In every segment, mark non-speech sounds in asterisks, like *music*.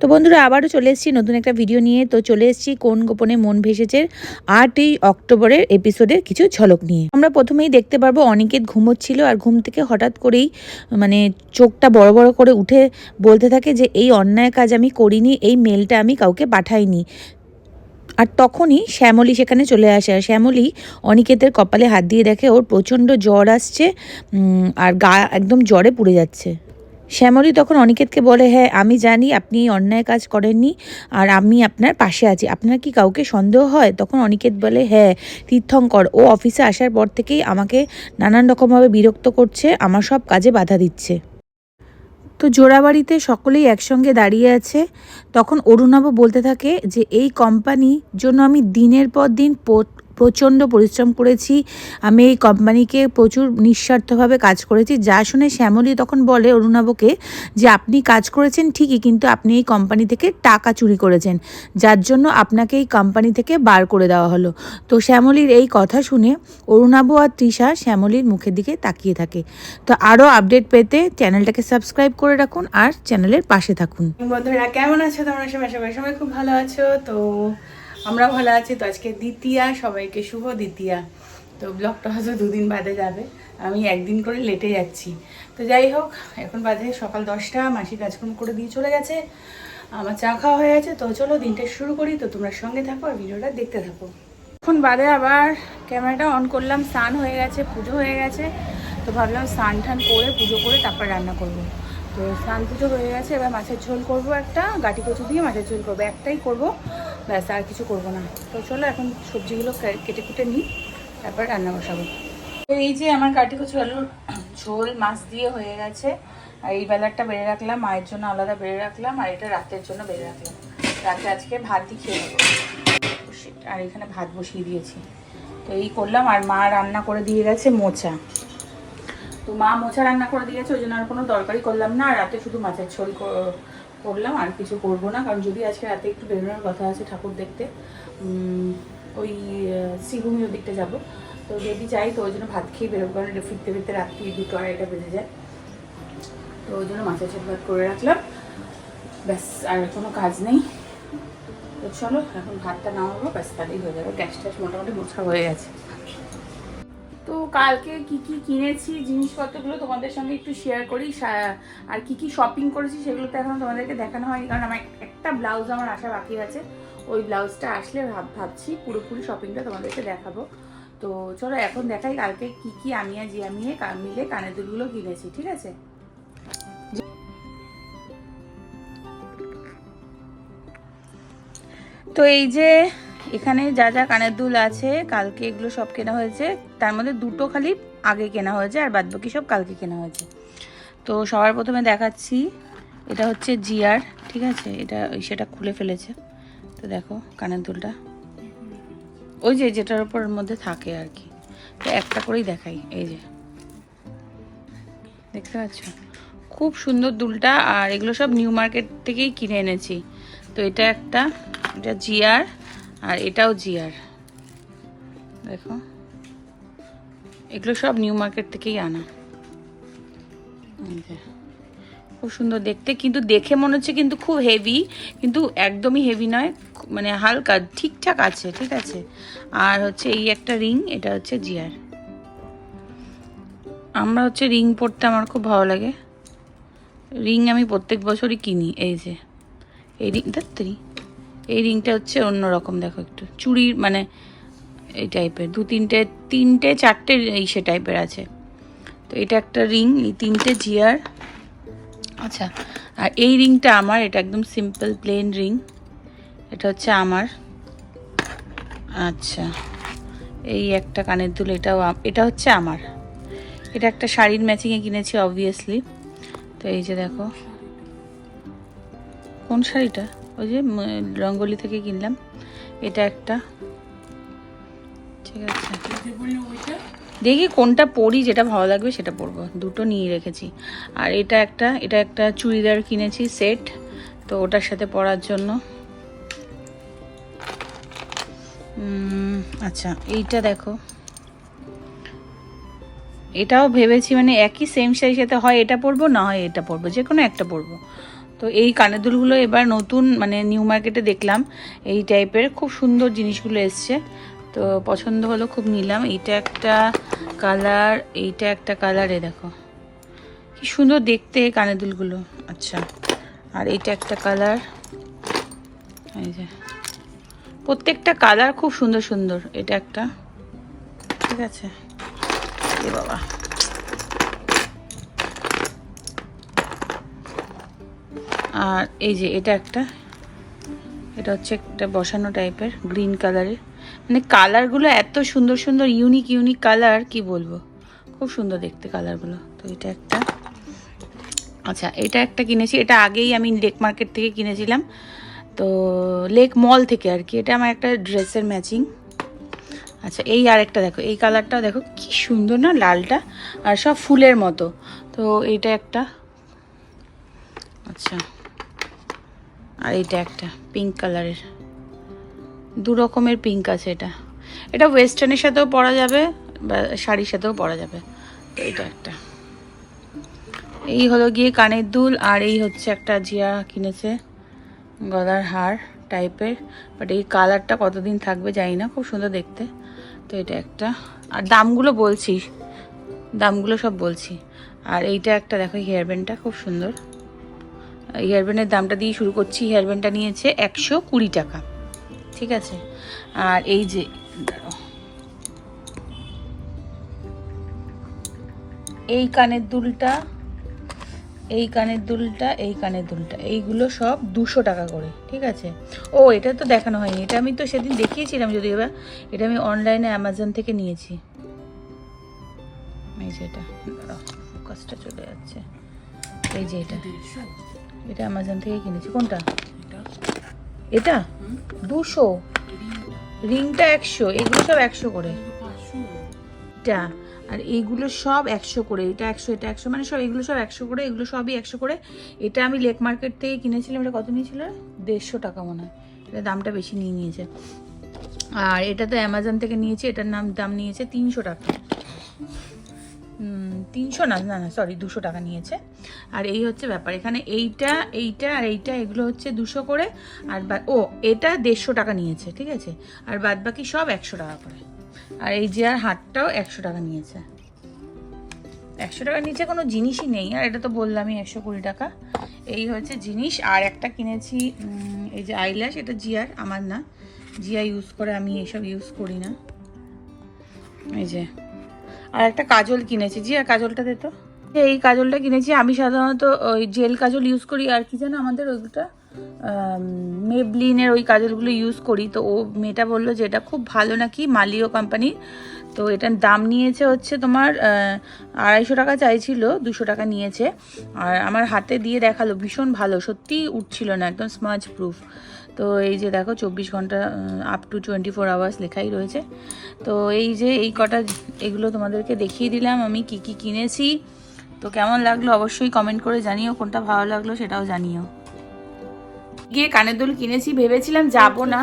তো বন্ধুরা, আবারও চলে এসেছি নতুন একটা ভিডিও নিয়ে। তো চলে এসেছি কোন গোপনে মন ভেসেছে আটই অক্টোবরের এপিসোডের কিছু ঝলক নিয়ে। আমরা প্রথমেই দেখতে পারব অনিকেত ঘুমোচ্ছিল আর ঘুম থেকে হঠাৎ করেই মানে চোখটা বড় বড় করে উঠে বলতে থাকে যে, এই অন্যায় কাজ আমি করিনি, এই মেলটা আমি কাউকে পাঠাইনি। আর তখনই শ্যামলী সেখানে চলে আসে। আর শ্যামলী অনিকেতের কপালে হাত দিয়ে দেখে, ওর প্রচণ্ড জ্বর আসছে আর গা একদম জ্বরে পুড়ে যাচ্ছে। শ্যামলী তখন অনিকেতকে বলে হ্যাঁ আমি জানি আপনি অন্যায় কাজ করেননি আর আমি আপনার পাশে আছি। আপনার কি কাউকে সন্দেহ হয়? তখন অনিকেত বলে হ্যাঁ তীর্থঙ্কর। ও অফিসে আসার পর থেকেই আমাকে নানান রকমভাবে বিরক্ত করছে, আমার সব কাজে বাধা দিচ্ছে। তো জোড়াবাড়িতে সকলেই একসঙ্গে দাঁড়িয়ে আছে। তখন অরুণাব বলতে থাকে যে, এই কোম্পানির জন্য আমি দিনের পর দিন প্রচণ্ড পরিশ্রম করেছি। আমি এই কোম্পানিকে প্রচুর নিঃস্বার্থভাবে কাজ করেছি। যা শুনে শ্যামলী তখন বলে অরুণাবকে যে, আপনি কাজ করেছেন ঠিকই, কিন্তু আপনি এই কোম্পানি থেকে টাকা চুরি করেছেন। যার জন্য আপনাকে এই কোম্পানি থেকে বার করে দেওয়া হলো। তো শ্যামলীর এই কথা শুনে অরুণাব আর তৃষা শ্যামলীর মুখের দিকে তাকিয়ে থাকে। তো আরও আপডেট পেতে চ্যানেলটাকে সাবস্ক্রাইব করে রাখুন আর চ্যানেলের পাশে থাকুন। বন্ধুরা, কেমন আছো? তোমরা সবাই? সবাই সবাই খুব ভালো আছো। তো আমরা ভালো আছি। তো আজকে দ্বিতীয়া, সবাইকে শুভ দ্বিতীয়া। তো ব্লগটা হয়তো দুদিন বাদে যাবে। আমি একদিন করে লেটে যাচ্ছি। তো যাই হোক, এখন বাজে সকাল দশটা। মাসি কাজকর্ম করে দিয়ে চলে গেছে। আমার চা খাওয়া হয়ে গেছে। তো চলো দিনটা শুরু করি। তো তোমরা সঙ্গে থাকো আর ভিডিওটা দেখতে থাকো। এখন বাদে আবার ক্যামেরাটা অন করলাম। স্নান হয়ে গেছে, পুজো হয়ে গেছে। তো ভাবলাম স্নান টান করে, পুজো করে তারপর রান্না করব। তো স্নান পুজো হয়ে গেছে। এবার মাছের ঝোল করব একটা। গাটি কচু দিয়ে মাছের ঝোল করব। একটাই করব। ব্যাস, আর কিছু করব না। তো চলো এখন সবজিগুলো কেটে কুটে নিই, তারপর রান্না বসাবো। তো এই যে আমার কাটি আলুর *clears throat* ঝোল মাছ দিয়ে হয়ে গেছে, আর এই বেলারটা বেড়ে রাখলাম, মায়ের জন্য আলাদা বেড়ে রাখলাম, আর এটা রাতের জন্য বেড়ে রাখলাম। রাতে আজকে ভাত দিয়ে খেয়ে নেব। আর এখানে ভাত বসিয়ে দিয়েছি। তো এই করলাম, আর মা রান্না করে দিয়ে গেছে মোচা। তো মা মোচা রান্না করে দিয়েছে ওই জন্য আর কোনো তরকারি করলাম না, আর রাতে শুধু মাছের ঝোল করলাম আর কিছু করব না। কারণ যদি আজকে রাতে একটু বেরোনোর কথা আছে ঠাকুর দেখতে ওই আহ, শ্রীভূমির দিকটা যাব। তো যদি যাই তো ওই জন্য ভাত খেয়ে বেরোবো কারণ এটা ফিরতে ফিরতে রাত্রি দুটো আড়াইটা বেজে যায়। তো ওই জন্য মাছের ঝোল ভাত করে রাখলাম। ব্যাস আর কোনো কাজ নেই। তো চলো এখন ভাতটা নামাবো ব্যাস তাহলেই হয়ে যাবে। গ্যাস ট্যাস মোটামুটি মোছা হয়ে গেছে। তো কালকে কি কি কিনেছি, জিনিসপত্রগুলো তোমাদের সঙ্গে একটু শেয়ার করি আর কি কি শপিং করেছি সেগুলো তো এখন তোমাদেরকে দেখানো হয়নি, কারণ আমার একটা ব্লাউজ আমার আসা বাকি আছে। ওই ব্লাউজটা আসলে ভাব ভাবছি পুরোপুরি শপিংটা তোমাদেরকে দেখাবো। তো চলো এখন দেখাই কালকে কি কি আমি আর জিয়ামিয়ে কা- মিলে কানের দুলগুলো কিনেছি, ঠিক আছে? তো এই যে এখানে যা যা কানের দুল আছে, কালকে এগুলো সব কেনা হয়েছে। তার মধ্যে দুটো খালি আগে কেনা হয়েছে আর বাদবাকি সব কালকে কেনা হয়েছে। তো সবার প্রথমে দেখাচ্ছি, এটা হচ্ছে জিয়ার, ঠিক আছে? এটা সেটা খুলে ফেলেছে। তো দেখো কানের দুলটা। ওই যে যেটার উপর মধ্যে থাকে আর কি। তো একটা করেই দেখাই, এই যে। দেখতে পাচ্ছ? খুব সুন্দর দুলটা আর এগুলো সব নিউ মার্কেট থেকেই কিনে এনেছি। তো এটা একটা, এটা জিয়ার। আর এটাও জিয়ার দেখো। এগুলো সব নিউ মার্কেট থেকেই আনা। খুব সুন্দর দেখতে, কিন্তু দেখে মনে হচ্ছে কিন্তু খুব হেভি, কিন্তু একদমই হেভি নয় মানে হালকা, ঠিকঠাক আছে, ঠিক আছে। আর হচ্ছে এই একটা রিং, এটা হচ্ছে জিয়ার আমরা হচ্ছে রিং পরতে আমার খুব ভালো লাগে। রিং আমি প্রত্যেক বছরই কিনি, এই যে। এই রিং ধরতেরি এই রিংটা হচ্ছে অন্যরকম দেখো একটু। চুড়ির মানে এই টাইপের দু তিনটে তিনটে, চারটে এই সে টাইপের আছে। তো এটা একটা রিং এই তিনটে জিয়ার আচ্ছা আর এই রিংটা আমার, এটা একদম সিম্পল প্লেন রিং এটা হচ্ছে আমার। আচ্ছা এই একটা কানের দুল, এটাও এটা হচ্ছে আমার। এটা একটা শাড়ির ম্যাচিংয়ে কিনেছি অবভিয়াসলি তো এই যে দেখো, কোন শাড়িটা? ওই যে রঙ্গলি থেকে কিনলাম। এটা একটা। ঠিক আছে। দেখি কোনটা পরি, যেটা ভালো লাগবে সেটা পরবো। দুটো নিয়ে রেখেছি। আর এটা একটা এটা একটা চুড়িদার কিনেছি সেট, তো ওটার সাথে পরার জন্য। আচ্ছা এইটা দেখো। এটাও ভেবেছি মানে একই সেম সাইজ সাথে হয়, এটা পরবো, না হয় এটা পরবো যে কোনো একটা পরবো। তো এই কানের দুলগুলো এবার নতুন মানে নিউ মার্কেটে দেখলাম। এই টাইপের খুব সুন্দর জিনিসগুলো এসছে। তো পছন্দ হলো খুব নিলাম। এইটা একটা কালার এইটা একটা কালার দেখো। কি সুন্দর দেখতে কানের দুলগুলো আচ্ছা আর এইটা একটা কালার এই যে, প্রত্যেকটা কালার খুব সুন্দর সুন্দর। এটা একটা, ঠিক আছে? বাবা। আর এই যে এটা একটা, এটা হচ্ছে একটা বসানো টাইপের গ্রিন কালারের মানে কালারগুলো এত সুন্দর সুন্দর ইউনিক ইউনিক কালার কি বলব? খুব সুন্দর দেখতে কালারগুলো তো এটা একটা। আচ্ছা এটা একটা কিনেছি। এটা আগেই আমি লেক মার্কেট থেকে কিনেছিলাম। তো লেক মল থেকে আর কি। এটা আমার একটা ড্রেসের ম্যাচিং আচ্ছা এই আর একটা দেখো। এই কালারটাও দেখো, কি সুন্দর না লালটা? আর সব ফুলের মতো। তো এটা একটা। আচ্ছা। আর এইটা একটা পিঙ্ক কালারের দু রকমের পিঙ্ক আছে এটা। এটা ওয়েস্টার্নের সাথেও পরা যাবে বা শাড়ির সাথেও পরা যাবে। তো এটা একটা। এই হলো গিয়ে কানের দুল আর এই হচ্ছে একটা জিয়া কিনেছে, গলার হার টাইপের বাট এই কালারটা কতদিন থাকবে জানি না, খুব সুন্দর দেখতে। তো এটা একটা। আর দামগুলো বলছি। দামগুলো সব বলছি। আর এইটা একটা, দেখো হেয়ার ব্যান্ডটা খুব সুন্দর। হেয়ার ব্যান্ডের দামটা দিয়ে শুরু করছি। হেয়ার ব্যান্ডটা নিয়েছে একশো কুড়ি টাকা। ঠিক আছে? আর এই যে, এই কানের দুলটা, এই কানের দুলটা, এই কানের দুলটা, এইগুলো সব দুশো টাকা করে। ঠিক আছে? ও, এটা তো দেখানো হয়নি। এটা আমি তো সেদিন দেখিয়েছিলাম যদি এবার এটা আমি অনলাইনে অ্যামাজন থেকে নিয়েছি। এই যে এটা ফোকাসটা চলে যাচ্ছে। এই যে এটা। এটা অ্যামাজন থেকে কিনেছি। কোনটা? এটা? দুশো? রিংটা একশো। এগুলো সব একশো করে। এটা। আর এইগুলো সব একশো করে। এটা একশো এটা একশো। মানে সব এগুলো সব একশো করে, এগুলো সবই একশো করে। এটা আমি লেক মার্কেট থেকে কিনেছিলাম। এটা কত নিয়েছিল? দেড়শো টাকা মনে হয়। এটা দামটা বেশি নিয়ে নিয়েছে। আর এটা তো অ্যামাজন থেকে নিয়েছি। এটার নাম, দাম নিয়েছে তিনশো টাকা। তিনশো না না না সরি দুশো টাকা নিয়েছে। আর এই হচ্ছে ব্যাপার, এখানে এইটা এইটা আর এইটা, এগুলো হচ্ছে দুশো করে। আর ও, এটা দেড়শো টাকা নিয়েছে, ঠিক আছে? আর বাদ বাকি সব একশো টাকা করে। আর এই যে আর হাটটাও একশো টাকা নিয়েছে। একশো টাকা নিচে কোনো জিনিসই নেই, আর এটা তো বললামই একশো কুড়ি টাকা। এই হচ্ছে জিনিস, আর একটা কিনেছি এই যে আইল্যাশ, এটা জিয়ার, আমার না। জিয়া ইউজ করে, আমি এইসব ইউজ করি না। এই যে আর একটা কাজল কিনেছি। জি, আর কাজলটা দে তো। এই কাজলটা কিনেছি, আমি সাধারণত ওই জেল কাজল ইউজ করি, আর কি যেন আমাদের ওইটা মেবলিনের ওই কাজলগুলো ইউজ করি। তো ও মেয়েটা বলল যে এটা খুব ভালো নাকি মালিও কোম্পানির তো এটার দাম নিয়েছে হচ্ছে তোমার আড়াইশো টাকা চাইছিল, দুশো টাকা নিয়েছে। আর আমার হাতে দিয়ে দেখাল, ভীষণ ভালো, সত্যিই উঠছিল না, একদম স্মাজ প্রুফ তো এই যে দেখো চব্বিশ ঘণ্টা up to twenty four hours লেখাই রয়েছে। তো এই যে এই কটা এগুলো তোমাদেরকে দেখিয়ে দিলাম, আমি কি কি কিনেছি। তো কেমন লাগল অবশ্যই কমেন্ট করে জানিও, কোনটা ভালো লাগল সেটাও জানিও। গিয়ে কানের দুল কিনেছি, ভেবেছিলাম যাব না।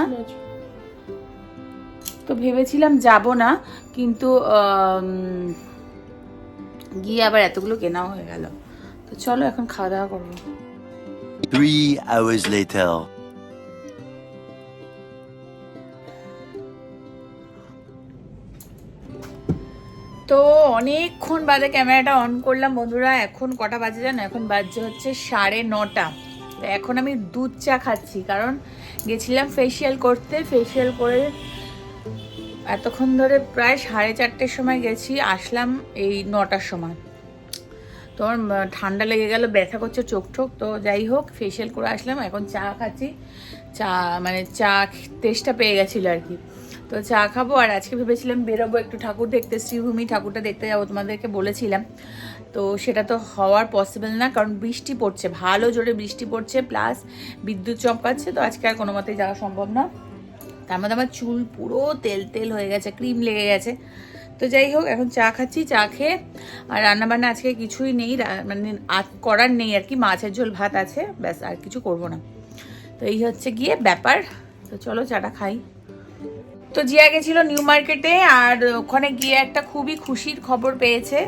তো ভেবেছিলাম যাব না, কিন্তু গিয়ে আবার এতগুলো কেনাও হয়ে গেল। তো চলো এখন খাওয়া দাওয়া করব। Three hours later. তো অনেকক্ষণ বাদে ক্যামেরাটা অন করলাম। বন্ধুরা, এখন কটা বাজে জানো? এখন বাজছে হচ্ছে সাড়ে নটা। এখন আমি দুধ চা খাচ্ছি, কারণ গেছিলাম ফেসিয়াল করতে। ফেসিয়াল করে এতক্ষণ ধরে প্রায় সাড়ে চারটের সময় গেছি, আসলাম এই নটার সময়। তোমার ঠান্ডা লেগে গেল, ব্যথা করছে চোখ ঠোক, তো যাই হোক ফেসিয়াল করে আসলাম। এখন চা খাচ্ছি। চা মানে চা টেস্টটা পেয়ে গেছিল আর কি। তো চা খাব আর আজকে ভেবেছিলাম বেরোবো একটু ঠাকুর দেখতে, শ্রীভূমি ঠাকুরটা দেখতে যাব তোমাদেরকে বলেছিলাম। তো সেটা তো হওয়ার পসিবল না, কারণ বৃষ্টি পড়ছে, ভালো জোরে বৃষ্টি পড়ছে প্লাস বিদ্যুৎ চমকাচ্ছে তো আজকে আর কোনো মতেই যাওয়া সম্ভব না। তার মধ্যে আমার চুল পুরো তেল তেল হয়ে গেছে, ক্রিম লেগে গেছে। তো যাই হোক, এখন চা খাচ্ছি, চা খেয়ে, আর রান্নাবান্না আজকে কিছুই নেই মানে করার নেই আর কি, মাছের ঝোল ভাত আছে, ব্যাস আর কিছু করব না। তো এই হচ্ছে গিয়ে ব্যাপার, তো চলো চাটা খাই। তো জিয়া গেছিল নিউ মার্কেটে আর ওখানে গিয়ে একটা খুবই খুশির খবর পেয়েছে।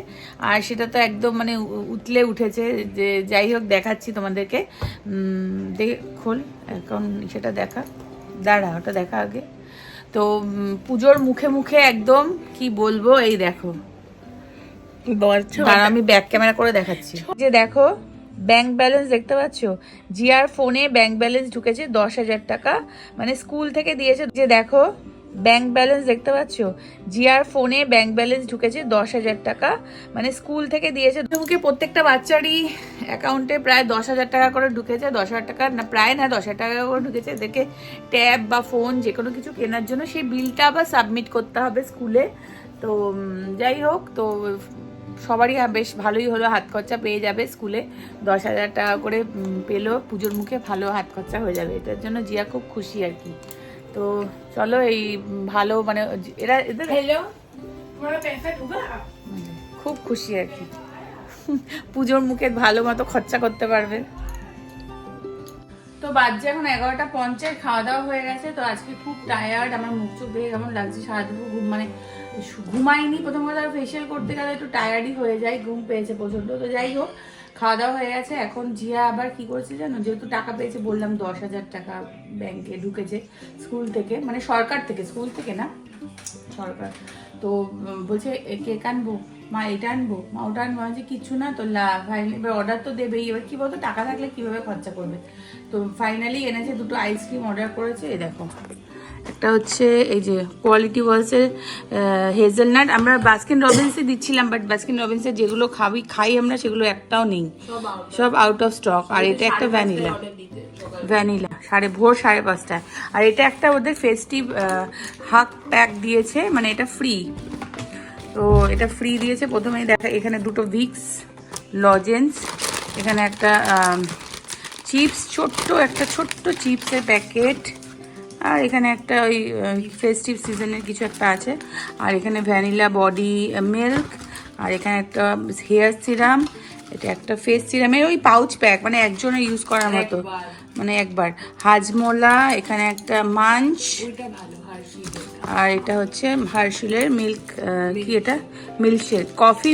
আর সেটা তো একদম মানে উতলে উঠেছে যে যাই হোক দেখাচ্ছি তোমাদেরকে। দেখে খোল এখন সেটা দেখা। দাঁড়া ওটা দেখা আগে। তো পুজোর মুখে মুখে একদম কি বলব এই দেখো। দাঁড়া আমি ব্যাক ক্যামেরা করে দেখাচ্ছি। যে দেখো ব্যাংক ব্যালেন্স দেখতে পাচ্ছ? জিয়ার ফোনে ব্যাংক ব্যালেন্স ঢুকেছে দশ হাজার টাকা। মানে স্কুল থেকে দিয়েছে। যে দেখো ব্যাংক ব্যালেন্স দেখতে পাচ্ছ? জিয়ার ফোনে ব্যাংক ব্যালেন্স ঢুকেছে দশ হাজার টাকা। মানে স্কুল থেকে দিয়েছে। মুখে প্রত্যেকটা বাচ্চারই অ্যাকাউন্টে প্রায় দশ হাজার টাকা করে ঢুকেছে। দশ হাজার টাকা না, প্রায় না, দশ হাজার টাকা করে ঢুকেছে। এদেরকে ট্যাব বা ফোন যে কোনো কিছু কেনার জন্য সেই বিলটা আবার সাবমিট করতে হবে স্কুলে। তো যাই হোক, তো সবারই হা- বেশ ভালোই হলো। হাত খরচা পেয়ে যাবে স্কুলে। দশ হাজার টাকা করে পেল। পুজোর মুখে ভালো হাত খরচা হয়ে যাবে। এটার জন্য জিয়া খুব খুশি আর কি। তো চলো এই ভালো মানে এরা এদের খুব খুশি আর কি। পুজোর মুখে ভালো মতো খরচা করতে পারবে। তো বাজছে এখন এগারোটা পঞ্চায়েত খাওয়া দাওয়া হয়ে গেছে তো আজকে খুব টায়ার্ড আমার মুখ চোখ দেখে কেমন লাগছে সারাদিন ঘুম মানে ঘুমাইনি প্রথম কথা ফেসিয়াল করতে গেলে একটু টায়ার্ডই হয়ে যায় ঘুম পেয়েছে প্রচণ্ড তো যাই হোক খাওয়া দাওয়া হয়ে গেছে এখন জিয়া আবার কি করছে জানো? যেহেতু টাকা পেয়েছে বললাম দশ হাজার টাকা ব্যাংকে ঢুকেছে স্কুল থেকে মানে সরকার থেকে স্কুল থেকে না? সরকার। তো বলছে এ, কেক আনব মা এটা আনব? মা ওটা আনব? বলছি, কিচ্ছু না তো ফাইনালি এবার অর্ডার তো দেবেই। এবার কি বলতো টাকা থাকলে কীভাবে খরচা করবে? তো ফাইনালি এনেছে দুটো আইসক্রিম অর্ডার করেছে এই দেখো। একটা হচ্ছে এই যে কোয়ালিটি ওয়ালসের হেজেলনাট আমরা বাস্কিন রবিন্সে দিচ্ছিলাম বাট বাস্কিন রবিন্সের যেগুলো খাবি খাই আমরা সেগুলো একটাও নেই। সব আউট অফ স্টক আর এটা একটা ভ্যানিলা ভ্যানিলা সাড়ে ভোর সাড়ে পাঁচটায়। আর এটা একটা ওদের ফেস্টিভ হাক প্যাক দিয়েছে মানে এটা ফ্রি তো এটা ফ্রি দিয়েছে প্রথমেই দেখা এখানে দুটো ভিক্স লজেন্স এখানে একটা চিপস ছোট্ট একটা ছোট্ট চিপসের প্যাকেট আর এখানে একটা ওই ফেস্টিভ সিজনের কিছু একটা আছে। আর এখানে ভ্যানিলা বডি মিল্ক আর এখানে একটা হেয়ার সিরাম এটা একটা ফেস সিরামের ওই পাউচ প্যাক মানে একজনের ইউজ করার মতো। মানে একবার। হাজমোলা এখানে একটা মাঞ্চ আর এটা হচ্ছে হার্শিলের মিল্ক কি এটা? Milkshake coffee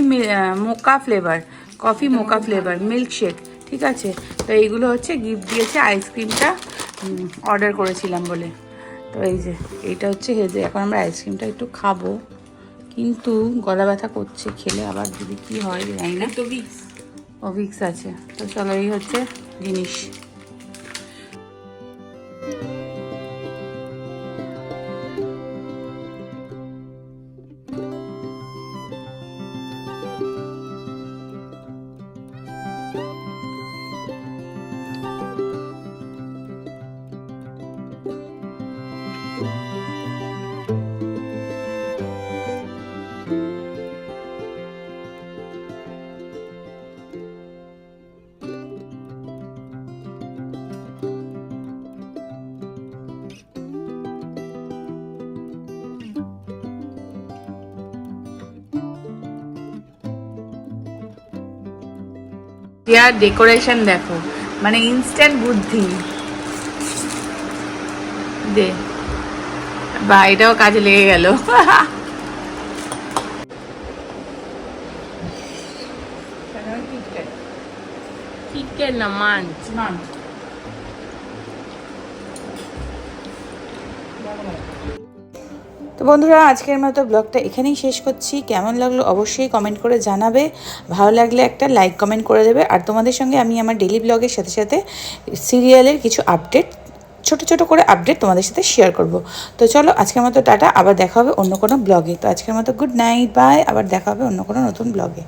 mocha flavour coffee mocha flavour milkshake ঠিক আছে? তো এইগুলো হচ্ছে গিফট দিয়েছে আইসক্রিমটা অর্ডার করেছিলাম বলে। তো এই যে এইটা হচ্ছে হেজে এখন আমরা আইসক্রিমটা একটু খাব। কিন্তু গলা ব্যথা করছে খেলে আবার যদি কি হয় জানি না। তো ভিক্স ও ভিক্স আছে। তো চলো এই হচ্ছে জিনিস। আর ডেকোরেশন দেখো। মানে ইনস্ট্যান্ট বুদ্ধি। দে। বা এটাও কাজে লেগে গেল। কিটক্যাট না মাঞ্চ। বন্ধুরা, আজকের মতো ব্লগটা এখানেই শেষ করছি। কেমন লাগল অবশ্যই কমেন্ট করে জানাবে। ভালো লাগলে একটা লাইক কমেন্ট করে দেবে। আর তোমাদের সঙ্গে আমি আমার ডেলি ব্লগের সাথে সাথে সিরিয়ালের কিছু আপডেট ছোট ছোট করে আপডেট তোমাদের সাথে শেয়ার করব। তো চলো, আজকের মতো টাটা। আবার দেখা হবে অন্য কোনো ব্লগে তো আজকের মতো গুড নাইট বাই আবার দেখা হবে অন্য কোনো নতুন ব্লগে